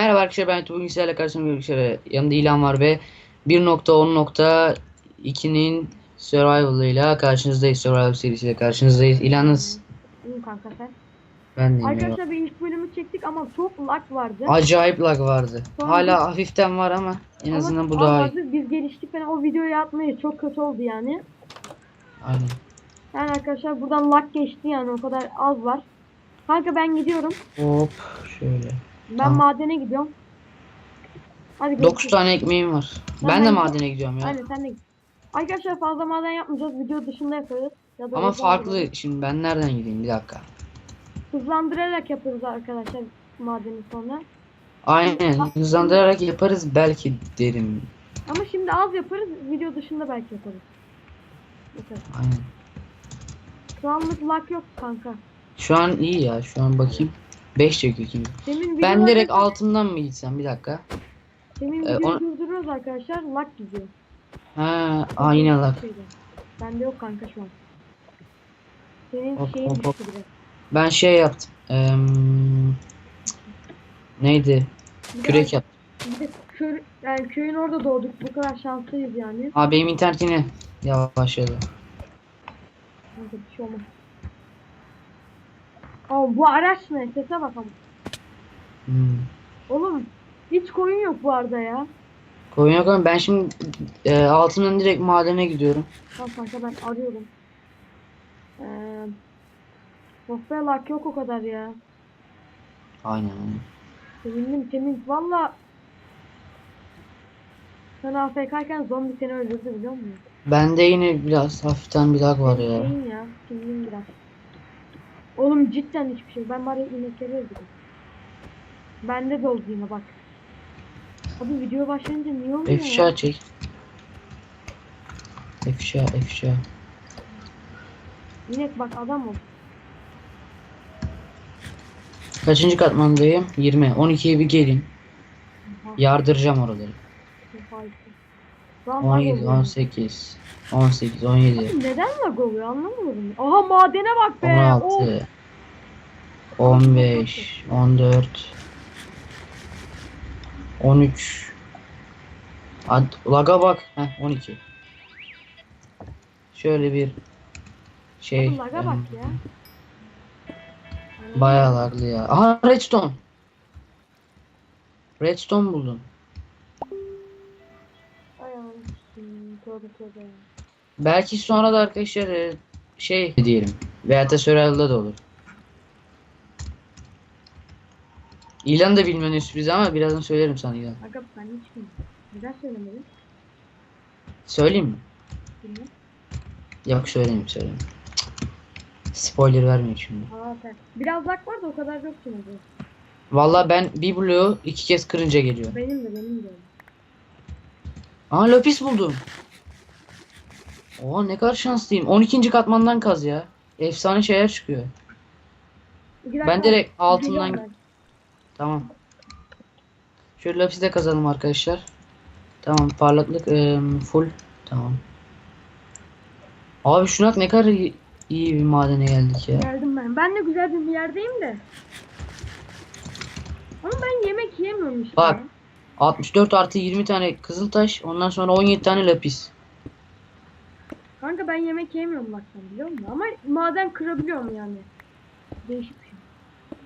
merhaba arkadaşlar ben bugün sizlerle karşınızda arkadaşlar yanımda ilan var ve 1.10.2'nin survival'ıyla karşınızdayız survival serisiyle karşınızdayız ilanınız İyi kanka sen. ben de Arkadaşlar bir ilk bölümü çektik ama çok lag vardı. acayip lag vardı Sonra hala hafiften var ama en Ama azından bu daha iyi. Biz geliştik falan o videoyu atmayı çok kötü oldu yani. aynen Yani arkadaşlar buradan lag geçti yani o kadar az var. Kanka ben gidiyorum. hop şöyle Ben Tamam. madene gidiyorum. Hadi 9 görüşürüz. tane ekmeğim var Tamam, ben de ben- madene gidiyorum ya Aynen sen de git. Arkadaşlar fazla maden yapmayacağız. Video dışında yaparız. Ya da ama özel farklı şimdi ben nereden gideyim bir dakika Hızlandırarak yaparız arkadaşlar madeni sonra. aynen hızlandırarak yaparız belki derim Ama şimdi az yaparız. Video dışında belki yaparız. Aynen Şu anlık lag yok kanka. Şu an iyi ya. Şu an bakayım. 5 çekiyor kim? Demin Ben videolarda- direkt altından mı gitsem? Bir dakika. Demin Ee, videoyu durduruyoruz arkadaşlar. Lag gidiyor. Ha, aa yine lag. Şeyde. Bende yok kanka şu an. Senin Hop, şeyin hop, hop. düştü biraz. Ben şey yaptım. Eee, neydi? Bir de- Kürek yaptım. Bir de yani köyün orada doğduk. Bu kadar şanslıyız yani. Aa benim internet yine yavaşladı. Kanka bir şey olmaz. Aa bu araç ne? Sese bak ama. Hmm. Oğlum hiç koyun yok bu arada ya. Koyun yok ama ben şimdi e, altından direkt madene gidiyorum. Tamam kanka ben arıyorum. Ee, be lag yok o kadar ya. Aynen. Sevindim sevindim. Valla sen AFK'yken zombi seni öldürdü biliyor musun? Bende yine biraz hafiften bir lag var ya. Şeyin ya. Sevindim biraz. Oğlum cidden hiçbir şey. Ben bari inekleri öldürdüm. Bende de oldu yine bak. Abi video başlayınca niye olmuyor ya? Efşa çek. Efşa efşa. İnek bak adam ol. Kaçıncı katmandayım? 20. 12'ye bir gelin. Yardıracağım oraları. Oha işte. Şu an lag 17, oluyor. 18, 18, 17, Neden lag oluyor anlamıyorum. Aha madene bak be. Of. 16, 15, 14, 13. Ad, laga bak. Heh, 12. Şöyle bir şey. Oğlum laga bak ya. Bayağı laglı ya. Aha redstone. Redstone buldum. Tövbe. Belki sonra da arkadaşlar e, şey diyelim. Veya da Survival'da da olur. İlan da bilmenin sürprizi ama birazdan söylerim sana İlan. Aga ben hiç bilmiyorum. Neden söylemedin? Söyleyeyim mi? Bilmem. Yok söyleyeyim söyleyeyim. Spoiler vermeyeyim şimdi. Aa sen. Biraz lag var da o kadar yok şimdi. Vallahi ben bir bloğu iki kez kırınca geliyor. Benim de benim de. Aa lapis buldum. Oha ne kadar şanslıyım. 12. katmandan kaz ya. Efsane şeyler çıkıyor. Ben direkt altından Tamam. Şöyle lapis de kazalım arkadaşlar. Tamam parlaklık em, full. Tamam. Abi şuna bak ne kadar iyi, iyi bir madene geldik ya. Geldim ben. Ben de güzel bir yerdeyim de. Ama ben yemek yemiyorum işte. Bak. 64 artı 20 tane kızıl taş. Ondan sonra 17 tane lapis. Kanka ben yemek yemiyorum bak sen biliyor musun? Ama maden kırabiliyorum yani. Değişik bir şey.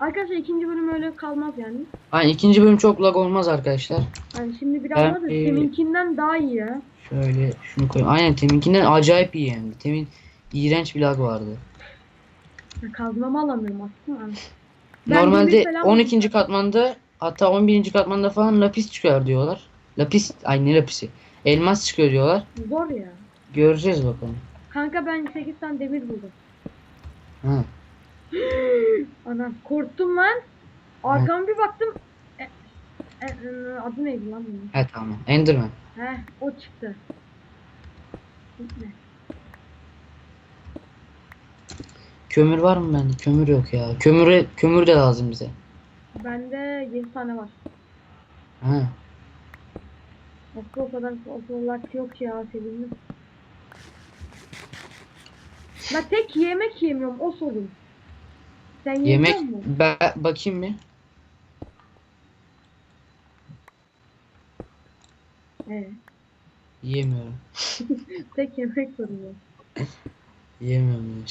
Arkadaşlar ikinci bölüm öyle kalmaz yani. Hani ikinci bölüm çok lag olmaz arkadaşlar. Yani şimdi biraz Ben, da e, teminkinden daha iyi ya. Şöyle şunu koyayım. Aynen teminkinden acayip iyi yani. Temin iğrenç bir lag vardı. Ya Kazmamı alamıyorum aslında. Ben Normalde falan- 12. katmanda hatta 11. katmanda falan lapis çıkıyor diyorlar. Lapis ay ne lapisi? Elmas çıkıyor diyorlar. Zor ya. Göreceğiz bakalım. Kanka ben 8 tane demir buldum. Ha. Anam korktum lan. Arkama bir baktım. E, e, e, adı neydi lan bunun? He tamam. Enderman. Heh o çıktı. Ne? Kömür var mı bende? Kömür yok ya. Kömüre kömür de lazım bize. Bende 7 tane var. Ha. Nasıl o kadar olarak yok ya sevindim. Ben tek yemek yemiyorum o sorun. Sen Yemek ben bakayım bir. He. Yiyemiyorum. Tek yemek soruyor. Yiyemiyorum ya.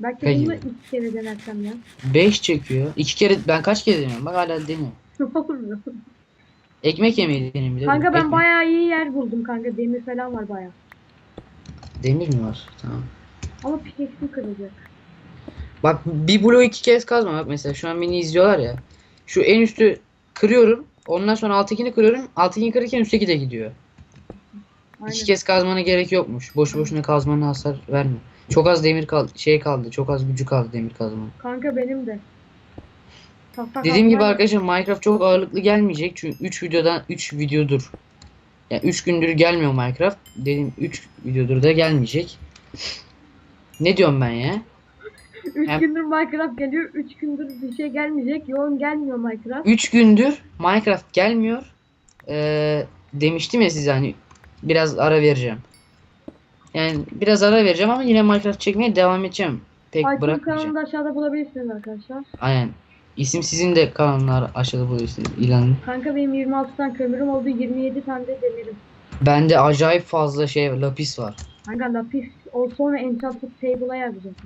Belki Peki. bunu iki kere denersem ya. 5 çekiyor. 2 kere ben kaç kere deniyorum? Bak hala deniyorum. Olur Ekmek yemeyi deneyim bir de. Kanka ben Ekmek. bayağı iyi yer buldum kanka. Demir falan var bayağı. Demir mi var? Tamam. Ama pickaxe'im kırılacak. Bak bir bloğu iki kez kazma bak mesela şu an beni izliyorlar ya. Şu en üstü kırıyorum. Ondan sonra alttakini kırıyorum. Alttakini kırırken üstteki de gidiyor. Aynen. İki kez kazmana gerek yokmuş. Boş boşuna kazmana hasar verme. Çok az demir kaldı. Şey kaldı. Çok az gücü kaldı demir kazmanın. Kanka benim de. Tahta Dediğim gibi arkadaşlar Minecraft çok ağırlıklı gelmeyecek. Çünkü 3 videodan 3 videodur. Yani 3 gündür gelmiyor Minecraft. Dedim 3 videodur da gelmeyecek. Ne diyorum ben ya? Üç Hem- gündür Minecraft geliyor. Üç gündür bir şey gelmeyecek. Yoğun gelmiyor Minecraft. 3 gündür Minecraft gelmiyor. Ee, demiştim ya size hani biraz ara vereceğim. Yani biraz ara vereceğim ama yine Minecraft çekmeye devam edeceğim. Pek Aykut bırakmayacağım. kanalını da aşağıda bulabilirsiniz arkadaşlar. Aynen. İsim sizin de kanallar aşağıda buluyorsunuz ilanı. Kanka benim 26 tane kömürüm oldu. 27 tane de demirim. Bende acayip fazla şey lapis var. Kanka lapis o sonra enchanted table'a yazacağım.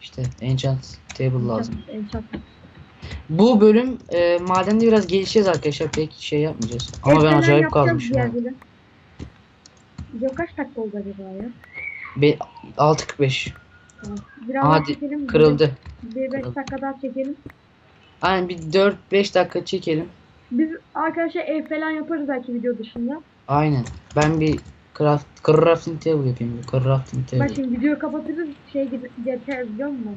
İşte enchant table lazım. Enchanted. Bu bölüm e, madende biraz gelişeceğiz arkadaşlar. Pek şey yapmayacağız. Ama ben acayip kalmışım. bölüm. Video kaç dakika oldu acaba ya? Be 6.45. Tamam. Biraz Hadi çekelim. kırıldı. Bir 5 dakika daha çekelim. Aynen bir 4-5 dakika çekelim. Biz arkadaşlar ev falan yaparız belki video dışında. Aynen. Ben bir craft, crafting table yapayım. Bir crafting Bak table. şimdi videoyu kapatırız şey gibi geçer biliyor musun?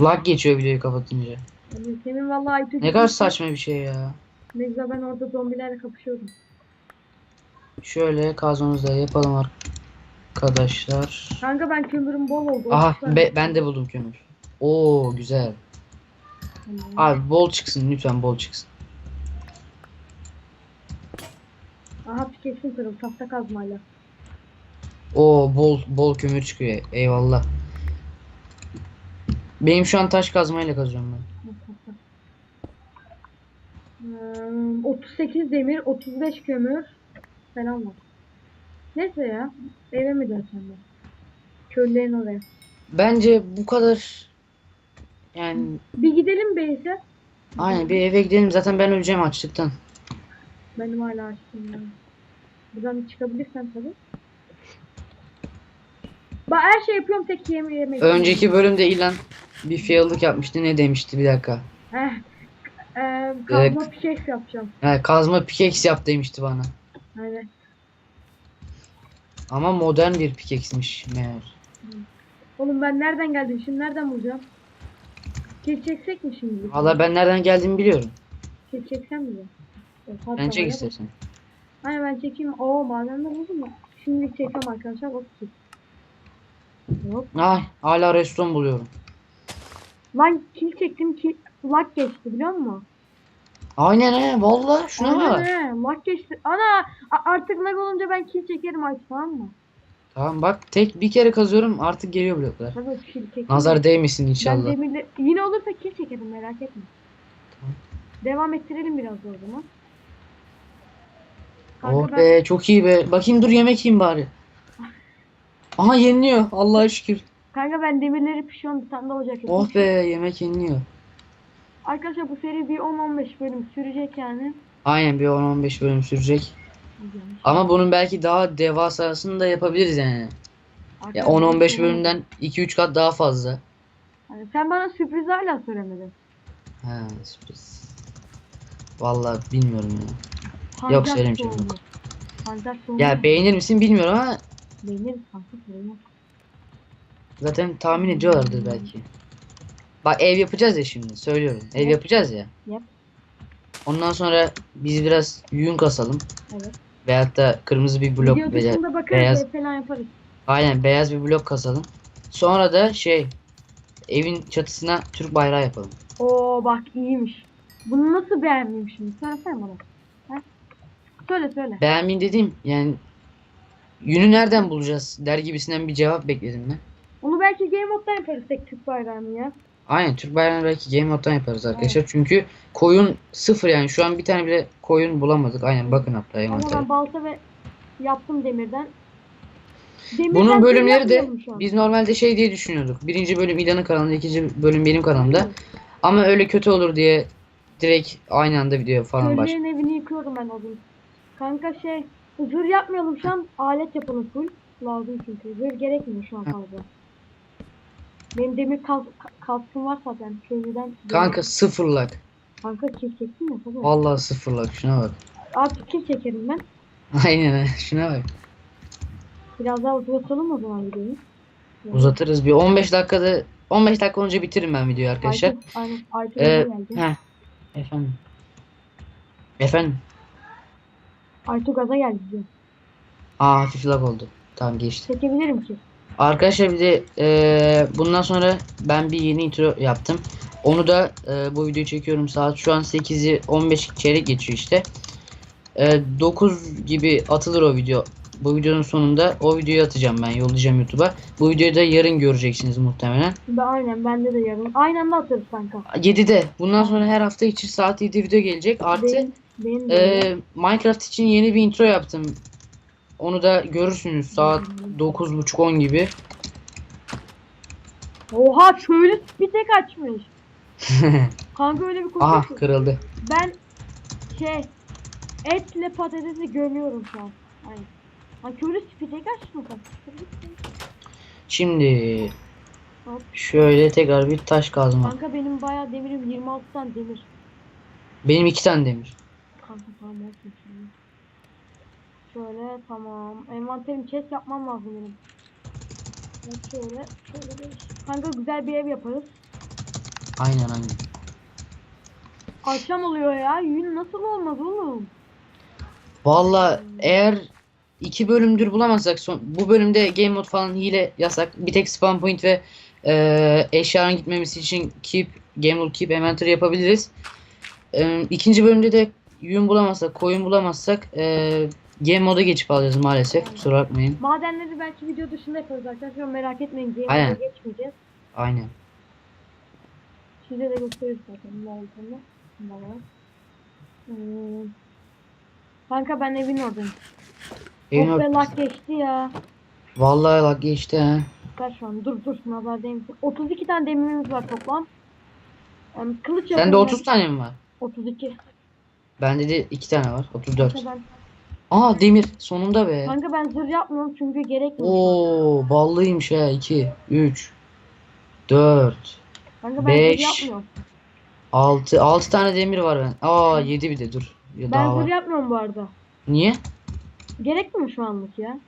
Lag geçiyor videoyu kapatınca. Yani senin vallahi Aytu Ne kadar saçma bir şey ya. Güzel ben orada zombilerle kapışıyordum. Şöyle kazmamızı da yapalım arkadaşlar. Kanka ben kömürüm bol oldu. Aha be- ben de buldum kömür. Oo güzel. Tamam. Abi bol çıksın lütfen bol çıksın. Aha pikesin kırıl tahta kazmayla. Oo bol bol kömür çıkıyor. Eyvallah. Benim şu an taş kazmayla kazıyorum ben. Bak, tahta. Hmm, 38 demir, 35 kömür falan var. Neyse ya. Eve mi dönsem ben? Köllerin oraya. Bence bu kadar yani Bir gidelim Beyse. aynen bir eve gidelim zaten ben öleceğim açlıktan. Benim hala açtım ya. Buradan çıkabilirsem tabii. Ben her şey yapıyorum tek yeme yemek. Önceki bölümde İlan bir fail'lık yapmıştı. Ne demişti bir dakika. Heh. Ee, kazma evet. pikeks yapacağım. He, kazma pikeks yap demişti bana. Evet. Ama modern bir pikeksmiş meğer. Oğlum ben nereden geldim şimdi nereden bulacağım? Geçeceksek mi şimdi? Valla ben nereden geldiğimi biliyorum. Geçeceksen mi? Ben, ben çek istersen. Hayır ben çekeyim. Oo madem buldum mu? Şimdi çekeceğim arkadaşlar. 32. Yok. Ay hala reston buluyorum. Lan kill çektim ki lag geçti biliyor musun? Aynen he valla şuna Aynen bak. he lag geçti. Ana artık lag olunca ben kill çekerim artık tamam mı? Tamam bak tek bir kere kazıyorum artık geliyor bloklar. Tabii kill çekerim. Nazar değmesin inşallah. Ben demirle... Yine olursa kill çekerim merak etme. Tamam. Devam ettirelim biraz o zaman. Kanka oh ben... be çok iyi be. Bakayım dur yemek yiyeyim bari. Aha yeniliyor Allah'a şükür. Kanka ben demirleri pişiyorum bir tane de olacak. Oh be yemek yeniliyor. Arkadaşlar bu seri bir 10-15 bölüm sürecek yani. Aynen bir 10-15 bölüm sürecek. Ama bunun belki daha devasasını da yapabiliriz yani. Ya Arkadaşlar, 10-15 bölümden 2-3 kat daha fazla. Yani sen bana sürpriz hala söylemedin. Ha sürpriz. Vallahi bilmiyorum ya. Pancar Yok, söylemeyeceğim, soğumu. yok. Pancar. Ya beğenir misin bilmiyorum ama Beğeniriz kanka yok. zaten tahmin ediyorlardır belki. Bak ev yapacağız ya şimdi söylüyorum. Ev Yap. yapacağız ya. Yap. Ondan sonra biz biraz yün kasalım. Evet. Veyahut da kırmızı bir blok Video veya dışında bakarız beyaz- ev falan yaparız. aynen beyaz bir blok kasalım. Sonra da şey evin çatısına Türk bayrağı yapalım. Oo bak iyiymiş. Bunu nasıl beğenmeyeyim şimdi? Söylesene bana. Ha? Söyle söyle. Beğenmeyin dediğim yani yünü nereden bulacağız der gibisinden bir cevap bekledim ben. Onu belki Game Mode'dan yaparız tek Türk bayrağını ya. Aynen Türk bayrağını belki Game Mode'dan yaparız arkadaşlar. Çünkü koyun sıfır yani şu an bir tane bile koyun bulamadık. Aynen bakın hatta Ama envantere. ben balta ve Yaptım demirden. Demirden Bunun bölümleri de biz normalde şey diye düşünüyorduk. Birinci bölüm İlhan'ın kanalında, ikinci bölüm benim kanalımda. Ama öyle kötü olur diye direkt aynı anda video falan baş. Köylülerin evini yıkıyorum ben odun. Kanka şey zırh yapmayalım şu an alet yapalım full. Lazım çünkü. Zırh gerekmiyor şu an fazla. Benim demir kas, kaskım var zaten köylüden. Kanka sıfırlak. Kanka kill çektim ya tabii. Vallahi sıfırlak. Şuna bak. Artık kill çekerim ben. Aynen şuna bak. Biraz daha uzatalım o zaman videoyu. Uzatırız bir 15 dakikada 15 dakika önce bitiririm ben videoyu arkadaşlar. Aytu, aynen. Aytu Ee, heh. Efendim. Efendim. Aytu gaza geldi diyor. Aa hafif lag oldu. Tamam geçti. Çekebilirim ki. Arkadaşlar bir de eee, bundan sonra ben bir yeni intro yaptım. Onu da eee, bu videoyu çekiyorum saat şu an 8'i 15 çeyrek geçiyor işte. Eee 9 gibi atılır o video. Bu videonun sonunda o videoyu atacağım ben yollayacağım YouTube'a. Bu videoyu da yarın göreceksiniz muhtemelen. Ben, aynen bende de yarın. Aynı anda atarız kanka. 7'de. Bundan sonra her hafta içi saat 7 video gelecek. Artı Benim, benim eee, Minecraft için yeni bir intro yaptım. Onu da görürsünüz saat 9.30-10 gibi. Oha köylü bir tek açmış. Kanka öyle bir Aha ki. kırıldı. Ben şey etle patatesi görüyorum şu an. Aynen. Ha köylü spitek açmış mı? Şimdi şöyle tekrar bir taş kazma. Kanka benim bayağı demirim 26 tane demir. Benim iki tane demir. Kanka tamam olsun şimdi. Şöyle tamam. Envanterim chest yapmam lazım benim. Evet, şöyle şöyle bir. Kanka güzel bir ev yaparız. Aynen aynen. Akşam oluyor ya. Yün nasıl olmaz oğlum? Valla eğer iki bölümdür bulamazsak son, bu bölümde game mode falan hile yasak. Bir tek spawn point ve eee eşyanın gitmemesi için keep game mode keep inventory yapabiliriz. Eee, ikinci bölümde de yün bulamazsak, koyun bulamazsak eee game moda geçip alacağız maalesef. Kusura bakmayın. Madenleri belki video dışında yaparız arkadaşlar. Merak etmeyin. Game'e Aynen. geçmeyeceğiz. Aynen. Size de gösteririz zaten ne olduğunu. Bana. Hmm. Kanka ben evin oradayım. Evin Of be lag geçti ya. Vallahi bak geçti ha. Ver şu an. Dur dur. Nazardayım. 32 tane demirimiz var toplam. Em, kılıç Sende yapıyorum. 30 tane mi var? 32. Bende de iki tane var. 34. Kanka ben, Aa demir sonunda be. kanka ben zırh yapmıyorum çünkü gerekmiyor. Oo ballıymış ha 2 3 4 Kanka ben beş. zırh yapmıyorum. 6 6 tane demir var ben. Aa 7 bir de dur. Ya Ben daha zırh var. yapmıyorum bu arada. Niye? Gerekmiyor şu anlık ya.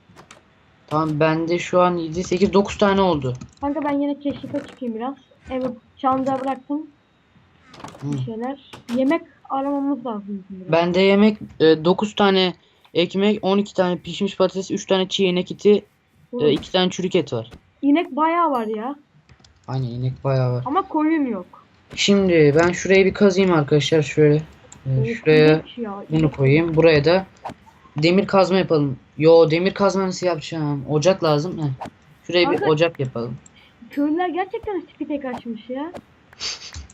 Tamam bende şu an 7 8 9 tane oldu. Kanka ben yine keşife çıkayım biraz. Evet çandığa bıraktım. Hı. Bir şeyler. Yemek aramamız lazım. biraz. Bende yemek 9 tane ekmek, 12 tane pişmiş patates, 3 tane çiğ inek eti, Bu 2 tane çürük et var. İnek bayağı var ya. Aynen inek bayağı var. Ama koyun yok. Şimdi ben şurayı bir kazayım arkadaşlar şöyle. Of, şuraya bunu koyayım. Buraya da demir kazma yapalım. Yo demir kazma nasıl yapacağım? Ocak lazım. Heh. Şuraya bir Kanka- ocak yapalım. Köylüler gerçekten spitek açmış ya.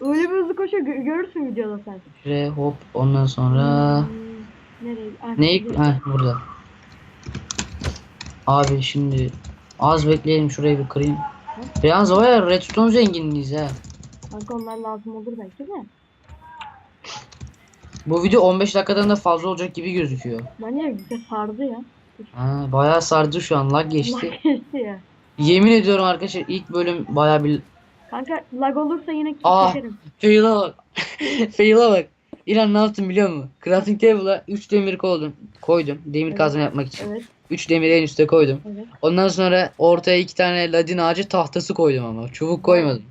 Öyle bir hızlı koşuyor gö- görürsün videoda sen. Şuraya hop ondan sonra Hmm, nereye? Ah, bir- Heh burada. Abi şimdi az bekleyelim şurayı bir kırayım. Biraz o ya redstone zenginliyiz ha. Kanka onlar lazım olur belki de. Bu video 15 dakikadan da fazla olacak gibi gözüküyor. Bence bize sardı ya. Ha, bayağı sardı şu an lag geçti. Geçti ya. Yemin ediyorum arkadaşlar ilk bölüm bayağı bir Kanka lag olursa yine Ah. çekerim. Fail'a bak. Fail'a bak. İlan ne yaptım biliyor musun? Crafting table'a 3 demir koydum. Koydum. Demir Evet. kazma yapmak için. Evet 3 demiri en üste koydum. evet. Ondan sonra ortaya 2 tane ladin ağacı tahtası koydum ama. Çubuk koymadım.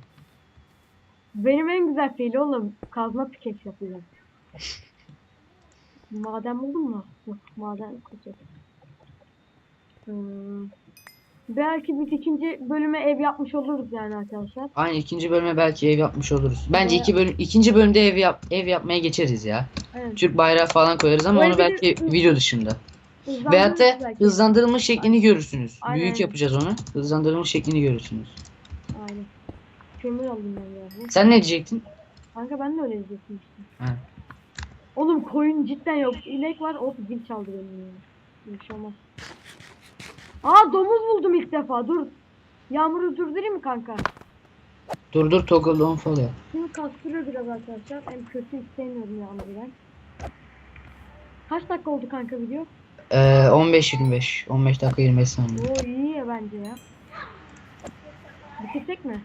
Benim en güzel fiili oğlum kazma pikek yapacağım. Maden buldun mu? Yok maden kaçak. Hmm. Belki biz ikinci bölüme ev yapmış oluruz yani arkadaşlar. Aynı ikinci bölüme belki ev yapmış oluruz. Bence Evet. iki bölüm ikinci bölümde ev yap ev yapmaya geçeriz ya. Evet. Türk bayrağı falan koyarız ama onu bir- belki video dışında. Hızlandırırız Veyahut da belki. hızlandırılmış şeklini görürsünüz. Aynen. Büyük yapacağız onu. Hızlandırılmış şeklini görürsünüz. Aynen. Kömür alayım ben ya. Sen ne diyecektin? Kanka ben de öyle diyecektim işte. Ha. Oğlum koyun cidden yok. İnek var. O zil çaldı benim ya. Bir şey olmaz. Aa domuz buldum ilk defa. Dur. Yağmuru durdurayım mı kanka? Dur dur toggle on fall ya. Şimdi kastırıyor biraz arkadaşlar. En kötü istemiyorum yağmuru ben. Kaç dakika oldu kanka video? Ee, 15-25. 15 dakika 25 saniye. Oo iyi ya bence ya. Bitirsek mi?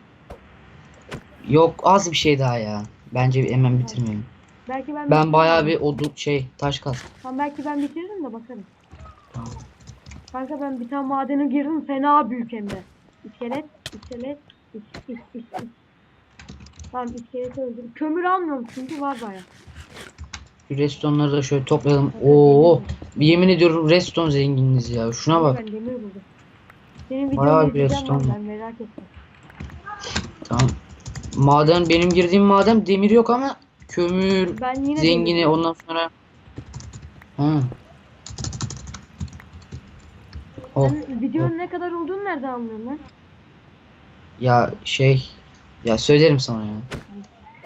Yok az bir şey daha ya. Bence hemen bitirmeyin. Belki ben Ben bayağı bir oduk şey taş kastım. Tamam belki ben bitiririm de bakarım. Tamam. Kanka ben bir tane madene girdim fena büyük hem de. İskelet, iskelet, is, is, is, is. Tamam iskeleti öldürdüm. Kömür almıyorum çünkü var baya. Şu redstone'ları da şöyle toplayalım. Oo, yemin ediyorum redstone zenginiz ya. Şuna bak. Ben demir buldum. Senin Bayağı videonu bir izleyeceğim ben, redstone. ben merak ettim. Tamam. Maden benim girdiğim maden demir yok ama kömür Ben yine zengini ondan sonra Ha. Oh, Sen videonun ne kadar olduğunu nereden anlıyorsun lan? ya şey ya söylerim sana ya.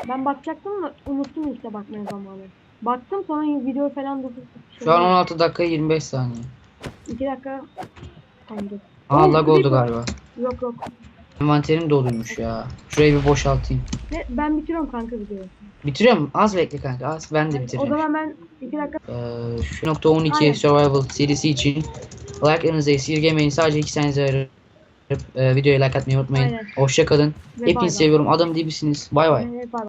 Ben bakacaktım da unuttum işte bakmaya zamanı. Baktım sonra video falan durdu. Şu an 16 dakika 25 saniye. 2 dakika. Dur. Aa lag oldu galiba. Yok yok. Envanterim doluymuş ya. Şurayı bir boşaltayım. Ne, ben bitiriyorum kanka videoyu. Bitiriyorum. Az bekle kanka. Az ben de O bitireceğim. zaman ben 2 dakika Ee, şu nokta 12 Aynen. survival serisi için like'larınızı esirgemeyin. Sadece 2 saniye ayırıp e, videoya like atmayı unutmayın. Aynen. Hoşça kalın. ve bay bay. Hepinizi seviyorum. Adam. Evet, bay bay.